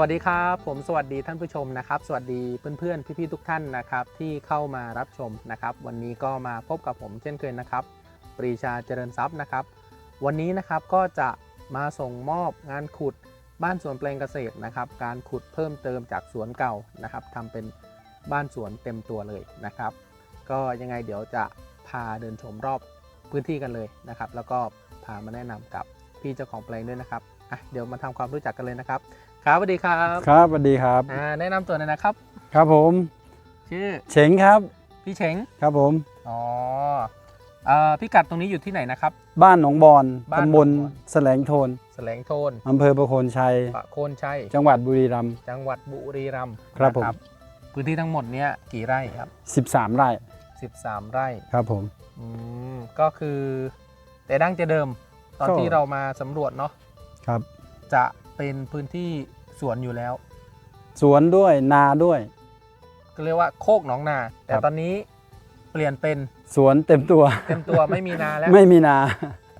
สวัสดีครับ ผมสวัสดีท่านผู้ชมนะครับ สวัสดีเพื่อนๆ พี่ๆทุกท่านนะครับ ที่เข้ามารับชมนะครับ วันนี้ก็มาพบกับผมเช่นเคยนะครับ ปรีชาเจริญทรัพย์นะครับ วันนี้นะครับก็จะมาส่งมอบงานขุดบ้านสวนแปลงเกษตรนะครับ การขุดเพิ่มเติมจากสวนเก่านะครับทำเป็นบ้านสวนเต็มตัวเลยนะครับ ก็ยังไงเดี๋ยวจะพาเดินชมรอบพื้นที่กันเลยนะครับ แล้วก็พามาแนะนำกับพี่เจ้าของแปลงด้วยนะครับ อะเดี๋ยวมาทำความรู้จักกันเลยนะครับ ครับสวัสดีครับ ครับสวัสดีครับอ่าแนะนำตัวหน่อยนะครับ ครับผม ชื่อเฉงครับ พี่เฉงครับผมอ๋อเอ่อพิกัดตรงนี้อยู่ที่ไหนนะครับ บ้านหนองบอนบ้านหนองตำบลบอนแสลงโทนแสลงโทนอำเภอประโคนชัยปะโคนชัย จังหวัดบุรีรัมย์จังหวัดบุรีรัมย์ครับผมนะพื้นที่ทั้งหมดเนี้ยกี่ไร่ครั13 ไร่บ13 ไร่ครับผมอืมก็คือแต่ดั้งจะเดิมตอนก็ที่เรามาสำรวจเนาะ ครับจะเป็นพื้นที่สวนอยู่แล้ว สวนด้วยนาด้วย ก็เรียกว่าโคกหนองนา แต่ครับตอนนี้เปลี่ยนเป็นสวนเต็มตัว เต็มตัวไม่มีนาแล้วไม่มีนา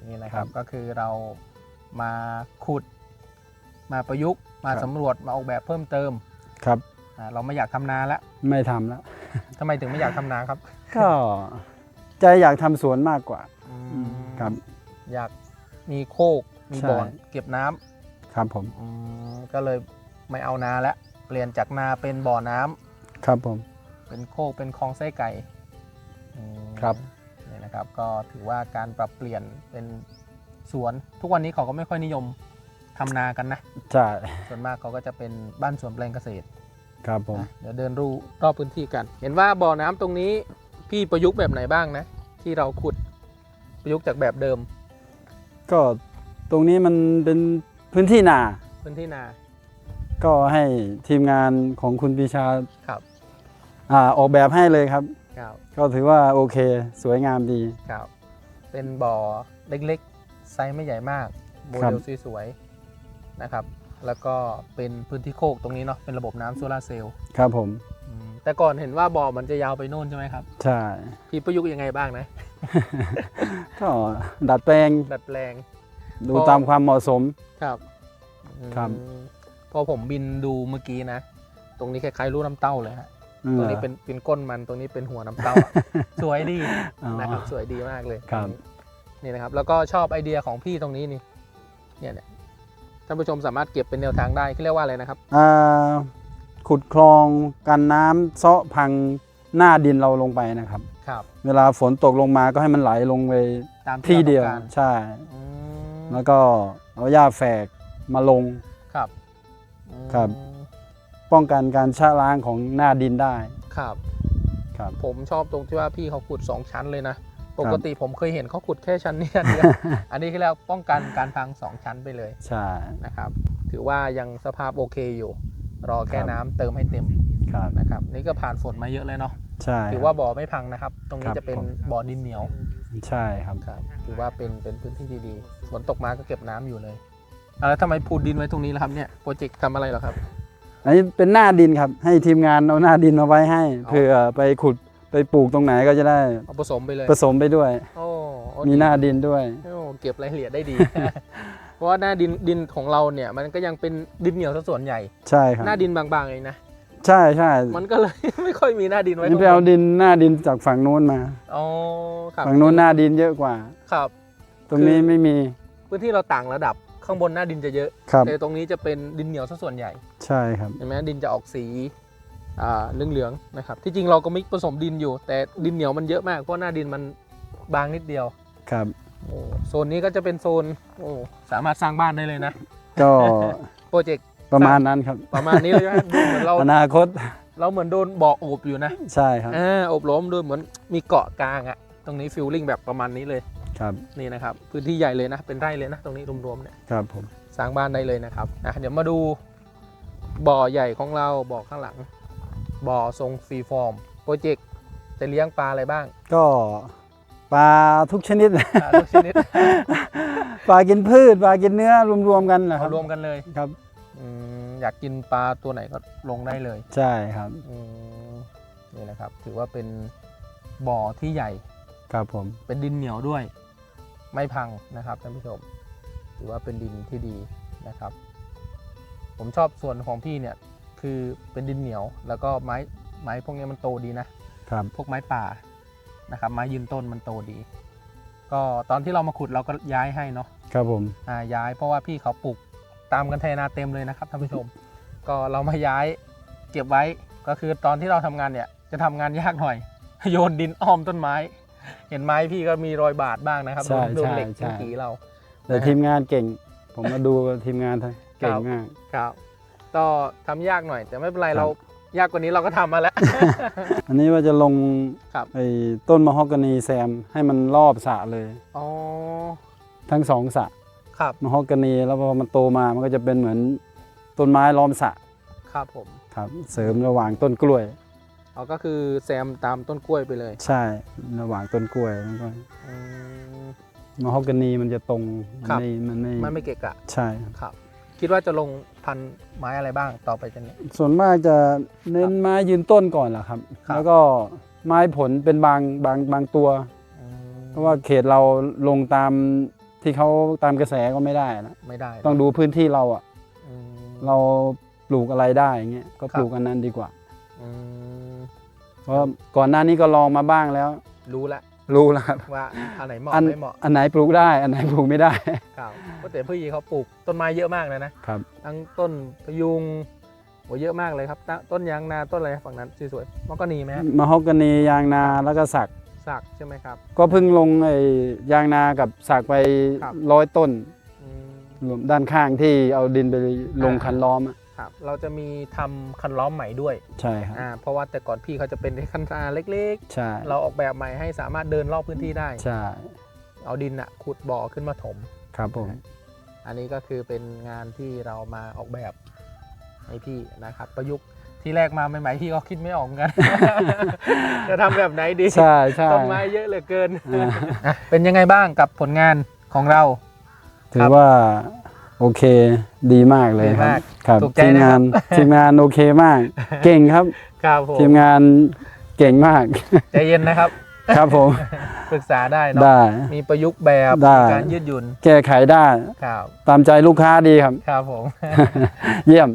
นี่นะครับครับก็คือเรามาขุด มาประยุกต์มาครับสำรวจมาออกแบบเพิ่มเติมครับอ่าเราไม่อยากทำนาแล้วไม่ทำแล้วทำไมถึงไม่อยากทำนาครับ ก็ใจอยากทำสวนมากกว่าอืมครับ อยากมีโคก มีใช่ บ่อนเก็บน้ำครับผมอืมก็เลยไม่เอานาแล้วเปลี่ยนจากนาเป็นบ่อน้ำครับผม เป็นโคกเป็นคลองไส้ไก่อืมครับนี่นะครับ ก็ถือว่าการปรับเปลี่ยนเป็นสวน ทุกวันนี้เขาก็ไม่ค่อยนิยมทำนากันนะ ใช่ส่วนมากเขาก็จะเป็นบ้านสวนแปลงเกษตรครับผม นะเดี๋ยวเดินรูรอบพื้นที่กัน เห็นว่าบ่อน้ำตรงนี้พี่ประยุกต์แบบไหนบ้างนะ ที่เราขุดประยุกต์จากแบบเดิม ก็ ตรงนี้มันเป็นพื้นที่นา พื้นที่นา ก็ให้ทีมงานของคุณปีชาครับอ่าออกแบบให้เลยครับ ครับ ก็ถือว่าโอเค สวยงามดี ครับ เป็นบ่อเล็กๆ ไซส์ไม่ใหญ่มาก โมครัเดบลสวยๆ นะครับ แล้วก็เป็นพื้นที่โคกตรงนี้เนาะ เป็นระบบน้ำโซลาร์เซลล์ ครับผมอืมแต่ก่อนเห็นว่าบ่อมันจะยาวไปโน่นใช่ไหมครับ ใช่ พี่ประยุกต์ยังไงบ้างนะ ก็ดัดแปลง ดัดแปลง ดูพอตามความเหมาะสม ครับ อืมครับพอผมบินดูเมื่อกี้นะ ตรงนี้คล้ายๆรูน้ำเต้าเลยฮะอืตมรงนี้เป็นเป็นก้นมันตรงนี้เป็นหัวน้ำเต้าอะสวยดีอ๋อ นะครับสวยดีมากเลยครับ นี่นะครับ แล้วก็ชอบไอเดียของพี่ตรงนี้นี่เนี่ยเนี่ยท่านผู้ชมสามารถเก็บเป็นแนวทางได้เขาเรียกว่าอะไรนะครับ อ่าขุดคลองกันน้ำเซาะพังหน้าดินเราลงไปนะครับ ครับ เวลาฝนตกลงมาก็ให้มันไหลลงไปตามที่ที่เดียวราต้องการใช่ อืม แล้วก็เอาหญ้าแฝกมาลง ครับอืมครับป้องกันการชะล้างของหน้าดินได้ครับ ครับ ผมชอบตรงที่ว่าพี่เขาขุดสองชั้นเลยนะ ปกติผมเคยเห็นเขาขุดแค่ชั้นนี้อันเดียว อันนี้คือแล้วป้องกันการพังสองชั้นไปเลยใช่ นะครับ ถือว่ายังสภาพโอเคอยู่ รอแค่ครับ น้ำเติมให้เต็มครับนะครับ นี่ก็ผ่านฝนมาเยอะเลยเนาะ ใช่ถือว่าบ่อไม่พังนะครับ ตรงนี้ครับจะเป็นผมบ่อดินเหนียว ใช่ครับครับถือว่าเป็นเป็นพื้นที่ที่ดีฝนตกมาก็เก็บน้ำอยู่เลยอะแล้วทำไมพูดดินไว้ตรงนี้ล่ะครับเนี่ยโปรเจกต์ทำอะไรเหรอครับอันนี้เป็นหน้าดินครับ ให้ทีมงานเอาหน้าดินมาไว้ให้เอาเผื่อไปขุดไปปลูกตรงไหนก็จะได้เอาผสมไปเลยผสมไปด้วยโอ้โอ้มีหน้าดินด้วยโอ้เก็บรายละเอียดได้ดี เพราะว่าหน้าดินดินของเราเนี่ยมันก็ยังเป็นดินเหนียวซะส่วนใหญ่ ใช่ครับ หน้าดินบางๆเองนะ ใช่ใช่มันก็เลยไม่ค่อยมีหน้าดินไว้นี่ตไปรงเอานั้นดินหน้าดินจากฝั่งนู้นมาอ๋อครับฝั่งนู้นหน้าดินเยอะกว่า ครับ ตรงนี้คือไม่มี พื้นที่เราต่างระดับข้างบนหน้าดินจะเยอะครับแต่ตรงนี้จะเป็นดินเหนียวซะส่วนใหญ่ ใช่ครับเห็นไหมดินจะออกสีอ่าเหลืองๆนะครับ ที่จริงเราก็มิกผสมดินอยู่ แต่ดินเหนียวมันเยอะมากเพราะหน้าดินมันบางนิดเดียว ครับโอ้โซนนี้ก็จะเป็นโซนโอ้สามารถสร้างบ้านได้เลยนะ ก็โปรเจกต์ ประมาณนั้นครับ ประมาณนี้เลยใช่ไหมดูเหมือนเราอนาคต เราเหมือนโดนบ่อโอบอยู่นะ ใช่ครับอ่าอบล้อมด้วยเหมือนมีเกาะกลางอะตรงนี้ฟิลลิ่งแบบประมาณนี้เลยครับนี่นะครับ พื้นที่ใหญ่เลยนะ เป็นไร่เลยนะ ตรงนี้รวมๆเนี่ยครับผมสร้างบ้านได้เลยนะครับอะเดี๋ยวมาดูบ่อใหญ่ของเราบ่อข้างหลัง บ่อทรงฟรีฟอร์มโปรเจกต์จะเลี้ยงปลาอะไรบ้าง ก็ปลาทุกชนิดปลาทุกชนิด ปลากินพืชปลากินเนื้อรวมๆกันนะคเอารับรวมกันเลยครับ อืมอยากกินปลาตัวไหนก็ลงได้เลยใช่ครับอืมนี่นะครับ ถือว่าเป็นบ่อที่ใหญ่ ครับผมเป็นดินเหนียวด้วย ไม่พังนะครับท่านผู้ชม ถือว่าเป็นดินที่ดีนะครับ ผมชอบส่วนของพี่เนี่ย คือเป็นดินเหนียว แล้วก็ไม้ไม้พวกเนี้ยมันโตดีนะ ครับ พวกไม้ป่านะครับไม้ยืนต้นมันโตดี ก็ตอนที่เรามาขุดเราก็ย้ายให้เนาะครับผม อ่าย้ายเพราะว่าพี่เขาปลูก ตามกันเทนาเต็มเลยนะครับท่านผู้ชม ก็เรามาย้ายเก็บไว้ก็คือตอนที่เราทำงานเนี่ยจะทำงานยากหน่อย โยนดินอ้อมต้นไม้ เห็นไม้พี่ก็มีรอยบาดบ้างนะครับใช่โดนโดนเหล็กใช่ที่กีเราแต่ทีมงานเก่ง ผมมาดูทีมงานทั้งเก่งมากครับก็ทำยากหน่อย แต่ไม่เป็นไรครับเรายากกว่านี้เราก็ทำมาแล้ว อันนี้ว่าจะลงครับไอ้ต้นมะฮอกกานีแซมให้มันรอบสระเลย อ๋อ ทั้งสองสระ ครับมะฮอกกานีแล้วพอมันโตมามันก็จะเป็นเหมือนต้นไม้ล้อมสระครับผมครับเสริมระหว่างต้นกล้วยอ๋อก็คือแซมตามต้นกล้วยไปเลยใช่ระหว่างต้นกล้วยแล้วก็อืม มะฮอกกานีมันจะตรงมันครับ ไม่มันไม่มันไม่เกะกะใช่ครับครับ คิดว่าจะลงพันธุ์ไม้อะไรบ้างต่อไปจากนี้ ส่วนมากจะเน้นไม้ยืนต้นก่อนแหละครับ ครับ แล้วก็ไม้ผลเป็นบางบางบางตัว อืมเพราะว่าเขตเราลงตาม ที่เขาตามกระแสก็ไม่ได้นะไม่ได้ต้องดูพื้นที่เราอะอืม เราปลูกอะไรได้อย่างเงี้ยก็ครับ ปลูกอันนั้นดีกว่า อืมเพราะก่อนหน้านี้ก็ลองมาบ้างแล้ว รู้แล้วรู้แล้วครับ ว่าอันไหนเหมาะอัน ไม่เหมาะอันไหนปลูกได้อันไหนปลูกไม่ได้ครับเพราะแต่พี่เขาปลูกต้นไม้เยอะมากเลยนะครับ ทั้งต้นพะยุงโหเยอะมากเลยครับตต้นยางนาต้นอะไรฝั่งนั้นสวยๆมอกกานีไหมฮะมะฮอกกานียางนาแล้วก็สัก สักใช่ไหมครับ ก็เพิ่งลงไอ้ยางนากับสักไปครับ ร้อยต้นอืม รวมด้านข้างที่เอาดินไปลงอ่า คันล้อมอะครับเราจะมีทำคันล้อมใหม่ด้วยใช่ครับอ่าเพราะว่าแต่ก่อนพี่เขาจะเป็นคันนาเล็กใช่ๆ เราออกแบบใหม่ให้สามารถเดินรอบพื้นที่ได้ ใช่เอาดินอะขุดบ่อขึ้นมาถม ครับผมอันนี้ก็คือเป็นงานที่เรามาออกแบบให้พี่นะครับ ประยุกต์ ที่แรกมาใหม่ๆพี่ก็คิดไม่ออกเหมือนกัน จะทำแบบไหนดีใช่ใช่ต้นไม้เยอะเหลือเกิน อ่าอะเป็นยังไงบ้างกับผลงานของเรา ถือว่าโอเคดีมากเลยดีครัมาบกครับถูกใจทีมนะครับงานทีมงานโอเคมาก เก่งครับ ครับผมทีมงานเก่งมาก ใจเย็นนะครับครับผมปรึกษาได้เนาะได้ มีประยุกต์แบบได้ มีการยืดหยุ่นแก้ไขได้ ครับตามใจลูกค้าดีครับ ครับผม เยี่ยม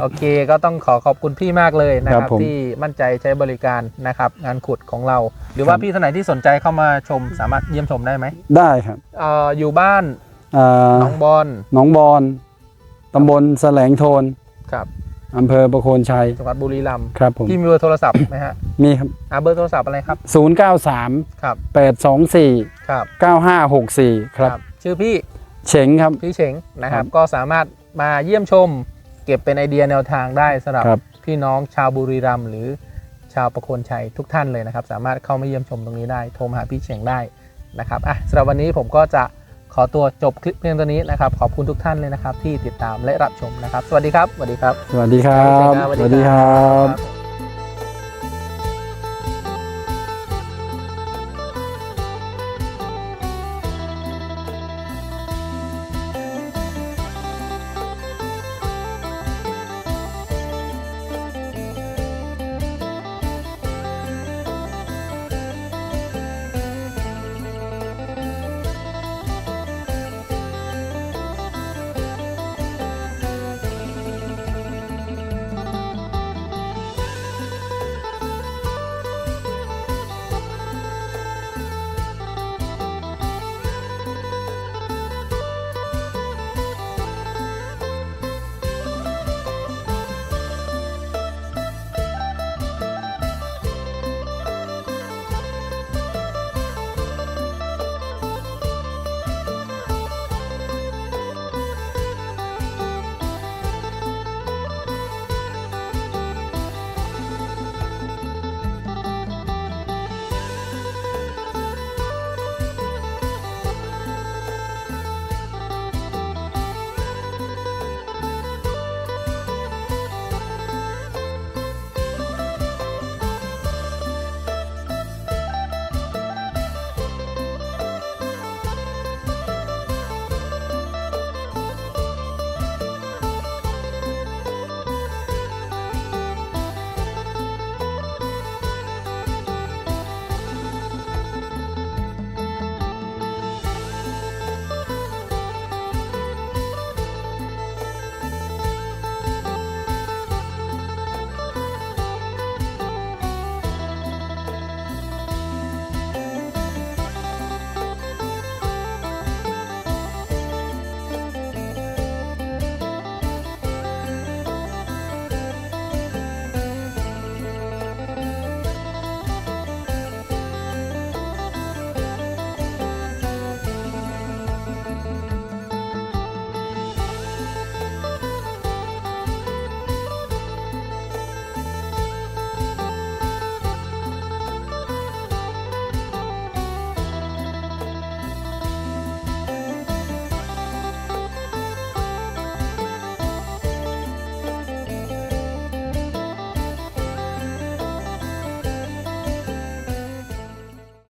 โอเคก็ต้องขอขอบคุณพี่มากเลยนะคครัรับบผม ที่มั่นใจใช้บริการนะครับงานขุดของเรา หรือว่าครับพี่ท่านไหนที่สนใจเข้ามาชมสามารถเยี่ยมชมได้ไหมได้ครับเอ่ออยู่บ้านอ่าหนองบอนหนองบอนตำบลแสลงโทนครับอำเภอประโคนชัยจังหวัดบุรีรัมย์ครับผมพี่มีเบอร์โทรศัพท์ไหมฮะมีครับ อ่าเบอร์โทรศัพท์อะไรครับ093 ครับ824 ครับ 9564 ครับ ชื่อพี่ เฉงครับ พี่เฉงนะครับครับก็สามารถมาเยี่ยมชม เก็บเป็นไอเดียแนวทางได้สำหรับครับ พี่น้องชาวบุรีรัมย์หรือชาวประโคนชัยทุกท่านเลยนะครับ สามารถเข้ามาเยี่ยมชมตรงนี้ได้ โทรมาหาพี่เฉงได้นะครับอะสำหรับวันนี้ผมก็จะขอตัวจบคลิปเพียงตัวนี้นะครับ ขอบคุณทุกท่านเลยนะครับ ที่ติดตามและรับชมนะครับ สวัสดีครับสวัสดีครับสวัสดีครับ สวัสดีครับ